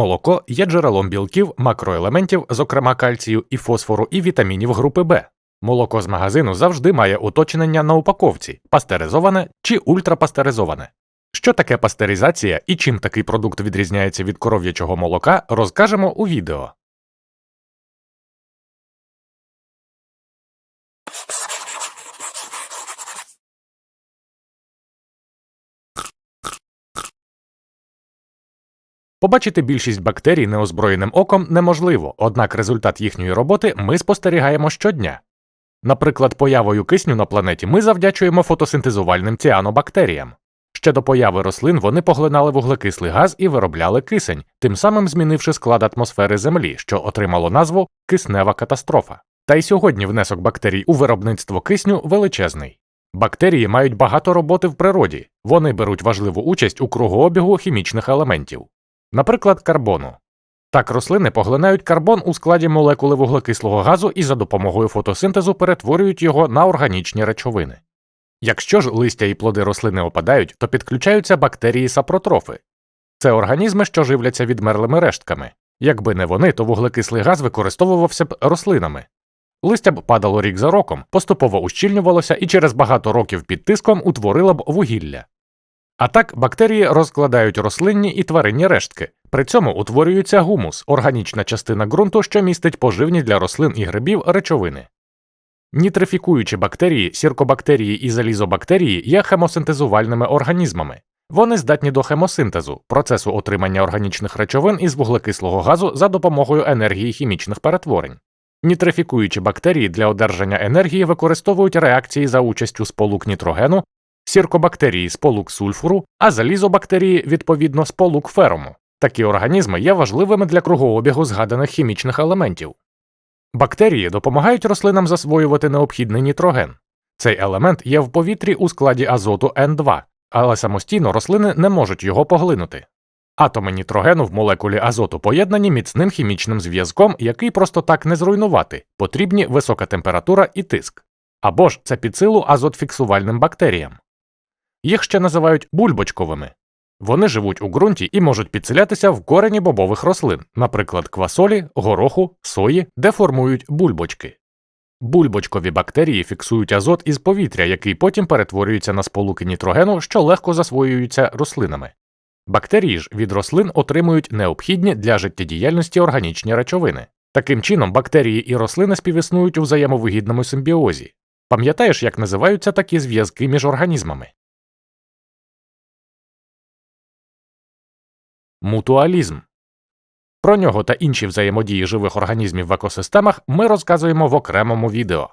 Молоко є джерелом білків, макроелементів, зокрема кальцію і фосфору, і вітамінів групи Б. Молоко з магазину завжди має уточнення на упаковці пастеризоване чи ультрапастеризоване. Що таке пастеризація і чим такий продукт відрізняється від коров'ячого молока, розкажемо у відео. Побачити більшість бактерій неозброєним оком неможливо, однак результат їхньої роботи ми спостерігаємо щодня. Наприклад, появою кисню на планеті ми завдячуємо фотосинтезувальним ціанобактеріям. Ще до появи рослин вони поглинали вуглекислий газ і виробляли кисень, тим самим змінивши склад атмосфери Землі, що отримало назву киснева катастрофа. Та й сьогодні внесок бактерій у виробництво кисню величезний. Бактерії мають багато роботи в природі, вони беруть важливу участь у кругообігу хімічних елементів, наприклад, карбону. Так рослини поглинають карбон у складі молекули вуглекислого газу і за допомогою фотосинтезу перетворюють його на органічні речовини. Якщо ж листя і плоди рослини опадають, то підключаються бактерії сапротрофи. Це організми, що живляться відмерлими рештками. Якби не вони, то вуглекислий газ використовувався б рослинами. Листя б падало рік за роком, поступово ущільнювалося і через багато років під тиском утворило б вугілля. А так бактерії розкладають рослинні і тваринні рештки, при цьому утворюється гумус, органічна частина ґрунту, що містить поживні для рослин і грибів речовини. Нітрифікуючі бактерії, сіркобактерії і залізобактерії є хемосинтезувальними організмами. Вони здатні до хемосинтезу, процесу отримання органічних речовин із вуглекислого газу за допомогою енергії хімічних перетворень. Нітрифікуючі бактерії для одержання енергії використовують реакції за участю сполук нітрогену, сіркобактерії сполук сульфуру, а залізобактерії відповідно сполук ферому. Такі організми є важливими для кругообігу згаданих хімічних елементів. Бактерії допомагають рослинам засвоювати необхідний нітроген. Цей елемент є в повітрі у складі азоту N2, але самостійно рослини не можуть його поглинути. Атоми нітрогену в молекулі азоту поєднані міцним хімічним зв'язком, який просто так не зруйнувати, потрібні висока температура і тиск. Або ж це під силу азотфіксувальним бактеріям. Їх ще називають бульбочковими. Вони живуть у ґрунті і можуть підселятися в корені бобових рослин, наприклад, квасолі, гороху, сої, де формують бульбочки. Бульбочкові бактерії фіксують азот із повітря, який потім перетворюється на сполуки нітрогену, що легко засвоюються рослинами. Бактерії ж від рослин отримують необхідні для життєдіяльності органічні речовини. Таким чином, бактерії і рослини співіснують у взаємовигідному симбіозі. Пам'ятаєш, як називаються такі зв'язки між організмами? Мутуалізм. Про нього та інші взаємодії живих організмів в екосистемах ми розказуємо в окремому відео.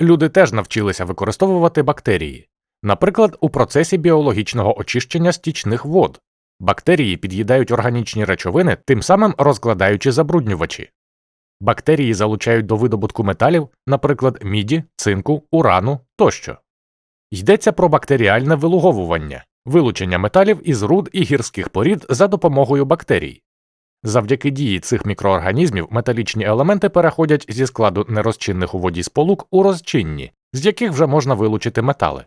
Люди теж навчилися використовувати бактерії. Наприклад, у процесі біологічного очищення стічних вод. Бактерії під'їдають органічні речовини, тим самим розкладаючи забруднювачі. Бактерії залучають до видобутку металів, наприклад, міді, цинку, урану тощо. Йдеться про бактеріальне вилуговування, вилучення металів із руд і гірських порід за допомогою бактерій. Завдяки дії цих мікроорганізмів металічні елементи переходять зі складу нерозчинних у воді сполук у розчинні, з яких вже можна вилучити метали.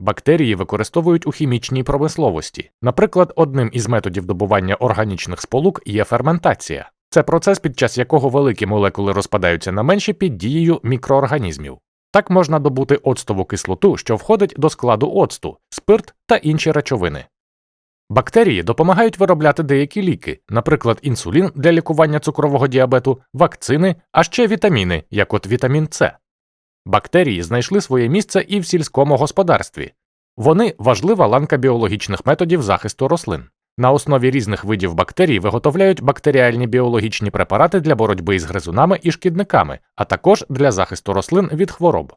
Бактерії використовують у хімічній промисловості. Наприклад, одним із методів добування органічних сполук є ферментація. Це процес, під час якого великі молекули розпадаються на менші під дією мікроорганізмів. Так можна добути оцтову кислоту, що входить до складу оцту, спирт та інші речовини. Бактерії допомагають виробляти деякі ліки, наприклад, інсулін для лікування цукрового діабету, вакцини, а ще вітаміни, як от вітамін С. Бактерії знайшли своє місце і в сільському господарстві. Вони важлива ланка біологічних методів захисту рослин. На основі різних видів бактерій виготовляють бактеріальні біологічні препарати для боротьби із гризунами і шкідниками, а також для захисту рослин від хвороб.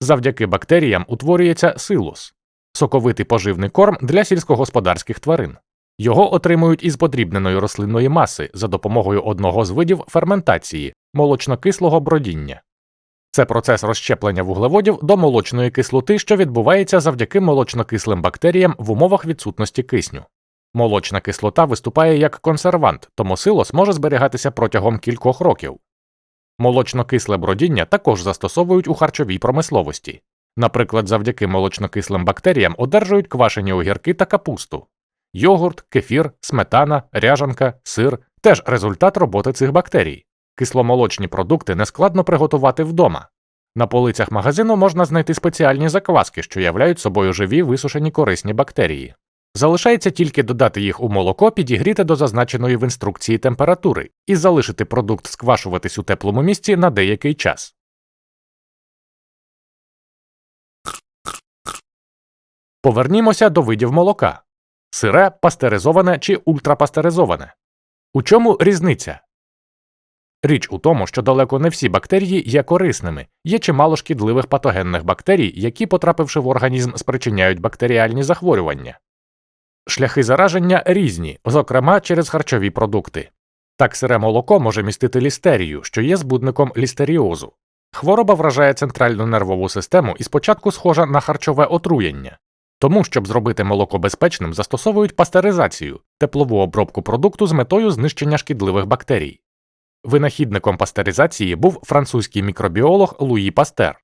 Завдяки бактеріям утворюється силус соковитий поживний корм для сільськогосподарських тварин. Його отримують із подрібненої рослинної маси за допомогою одного з видів ферментації молочнокислого бродіння. Це процес розщеплення вуглеводів до молочної кислоти, що відбувається завдяки молочнокислим бактеріям в умовах відсутності кисню. Молочна кислота виступає як консервант, тому силос може зберігатися протягом кількох років. Молочно-кисле бродіння також застосовують у харчовій промисловості. Наприклад, завдяки молочнокислим бактеріям одержують квашені огірки та капусту. Йогурт, кефір, сметана, ряжанка, сир теж результат роботи цих бактерій. Кисломолочні продукти нескладно приготувати вдома. На полицях магазину можна знайти спеціальні закваски, що являють собою живі висушені корисні бактерії. Залишається тільки додати їх у молоко, підігріти до зазначеної в інструкції температури і залишити продукт сквашуватись у теплому місці на деякий час. Повернімося до видів молока сире, пастеризоване чи ультрапастеризоване. У чому різниця? Річ у тому, що далеко не всі бактерії є корисними, є чимало шкідливих патогенних бактерій, які, потрапивши в організм, спричиняють бактеріальні захворювання. Шляхи зараження різні, зокрема через харчові продукти. Так сире молоко може містити лістерію, що є збудником лістеріозу. Хвороба вражає центральну нервову систему і спочатку схожа на харчове отруєння. Тому, щоб зробити молоко безпечним, застосовують пастеризацію теплову обробку продукту з метою знищення шкідливих бактерій. Винахідником пастеризації був французький мікробіолог Луї Пастер.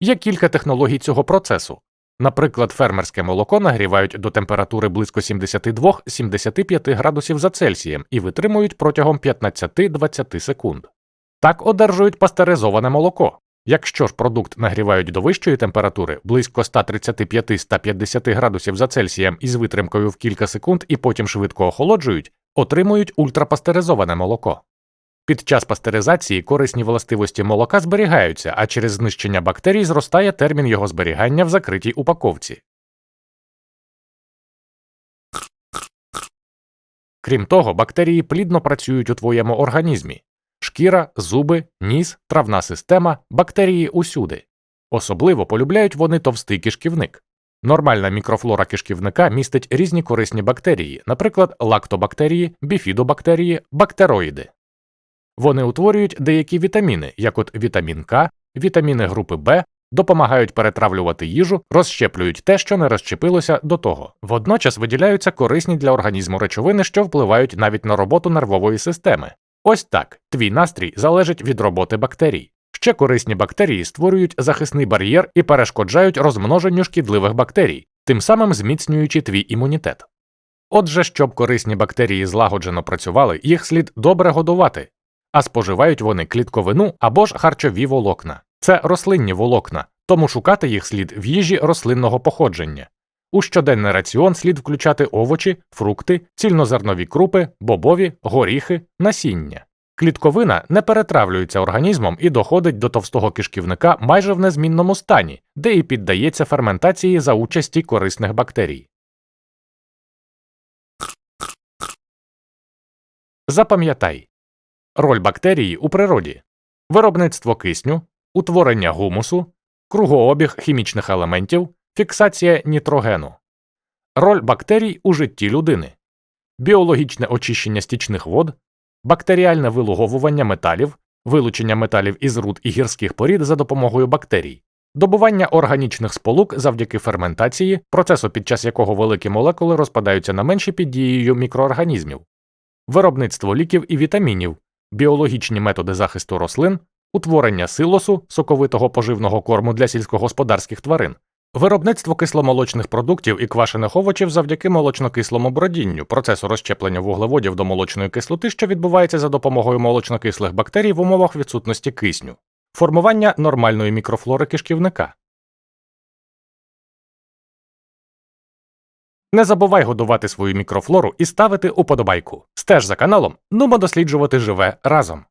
Є кілька технологій цього процесу. Наприклад, фермерське молоко нагрівають до температури близько 72-75 градусів за Цельсієм і витримують протягом 15-20 секунд. Так одержують пастеризоване молоко. Якщо ж продукт нагрівають до вищої температури близько 135-150 градусів за Цельсієм із витримкою в кілька секунд і потім швидко охолоджують, отримують ультрапастеризоване молоко. Під час пастеризації корисні властивості молока зберігаються, а через знищення бактерій зростає термін його зберігання в закритій упаковці. Крім того, бактерії плідно працюють у твоєму організмі шкіра, зуби, ніс, травна система, бактерії усюди. Особливо полюбляють вони товстий кишківник. Нормальна мікрофлора кишківника містить різні корисні бактерії, наприклад, лактобактерії, біфідобактерії, бактероїди. Вони утворюють деякі вітаміни, як от вітамін К, вітаміни групи Б, допомагають перетравлювати їжу, розщеплюють те, що не розщепилося до того. Водночас виділяються корисні для організму речовини, що впливають навіть на роботу нервової системи. Ось так твій настрій залежить від роботи бактерій. Ще корисні бактерії створюють захисний бар'єр і перешкоджають розмноженню шкідливих бактерій, тим самим зміцнюючи твій імунітет. Отже, щоб корисні бактерії злагоджено працювали, їх слід добре годувати, а споживають вони клітковину або ж харчові волокна. Це рослинні волокна, тому шукати їх слід в їжі рослинного походження. У щоденний раціон слід включати овочі, фрукти, цільнозернові крупи, бобові, горіхи, насіння. Клітковина не перетравлюється організмом і доходить до товстого кишківника майже в незмінному стані, де і піддається ферментації за участі корисних бактерій. Запам'ятай роль бактерії у природі, виробництво кисню, утворення гумусу, кругообіг хімічних елементів, фіксація нітрогену, роль бактерій у житті людини, біологічне очищення стічних вод, бактеріальне вилуговування металів, вилучення металів із руд і гірських порід за допомогою бактерій, добування органічних сполук завдяки ферментації, процесу, під час якого великі молекули розпадаються на менші під дією мікроорганізмів, виробництво ліків і вітамінів, біологічні методи захисту рослин, утворення силосу, соковитого поживного корму для сільськогосподарських тварин, виробництво кисломолочних продуктів і квашених овочів завдяки молочно-кислому бродінню, процесу розщеплення вуглеводів до молочної кислоти, що відбувається за допомогою молочно-кислих бактерій в умовах відсутності кисню, формування нормальної мікрофлори кишківника. Не забувай годувати свою мікрофлору і ставити уподобайку. Стеж за каналом, нумо досліджувати живе разом.